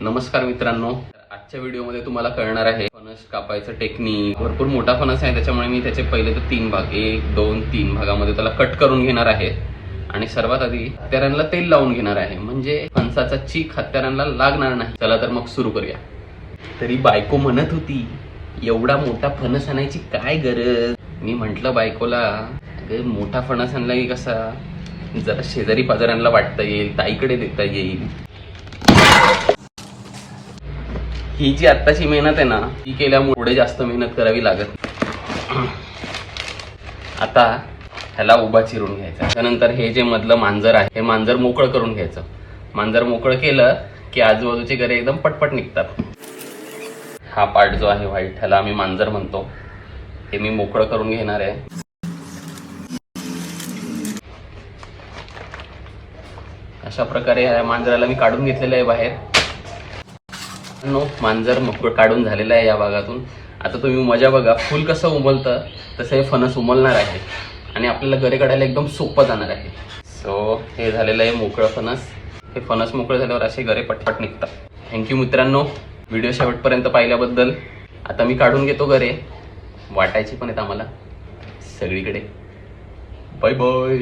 नमस्कार मित्रांनो. आजच्या व्हिडिओमध्ये तुम्हाला कळणार आहे फणस कापायचं टेक्निक भरपूर मोठा फणस आहे त्याच्यामुळे मी त्याचे पहिले तर तीन भाग एक दोन तीन भागामध्ये त्याला कट करून घेणार आहे. आणि सर्वात आधी हत्यारांना तेल लावून घेणार आहे. म्हणजे फणसाचा चीक हत्यारांना लागणार नाही. चला तर मग सुरू करूया. तरी बायको म्हणत होती एवढा मोठा फणस आणायची काय गरज? मी म्हंटल बायकोला अगं मोठा फणस आणला की कसा? जरा शेजारी पाजाऱ्यांना वाटता येईल ताईकडे देता येईल. ही जी आत्ताची मेहनत आहे ना ती केल्यामुळे पुढे जास्त मेहनत करावी लागत आता ह्याला उभा चिरून घ्यायचा. त्यानंतर हे जे मधलं मांजर आहे हे मांजर मोकळं करून घ्यायचं. मांजर मोकळं केलं की आजूबाजूचे घरे एकदम पटपट निघतात. हा पार्ट जो आहे व्हाईट ह्याला आम्ही मांजर म्हणतो. हे मी मोकळं करून घेणार आहे. अशा प्रकारे ह्या मांजराला मी काढून घेतलेलं आहे बाहेर. नो मांजर मकुळ काढून झालेलं आहे या भागातून. आता तुम्ही मजा बघा फुल कसं उमलतं तसं हे फणस उमलणार आहे. आणि आपल्याला गरे काढायला एकदम सोपं जाणार आहे. सो हे झालेलं आहे मोकळं फणस. हे फणस मोकळं झाल्यावर असे गरे पटपट निघतात. थँक्यू मित्रांनो. व्हिडिओ शेवटपर्यंत पाहिल्याबद्दल. आता मी काढून घेतो गरे वाटायची पण आहेत आम्हाला. सगळीकडे. Bye bye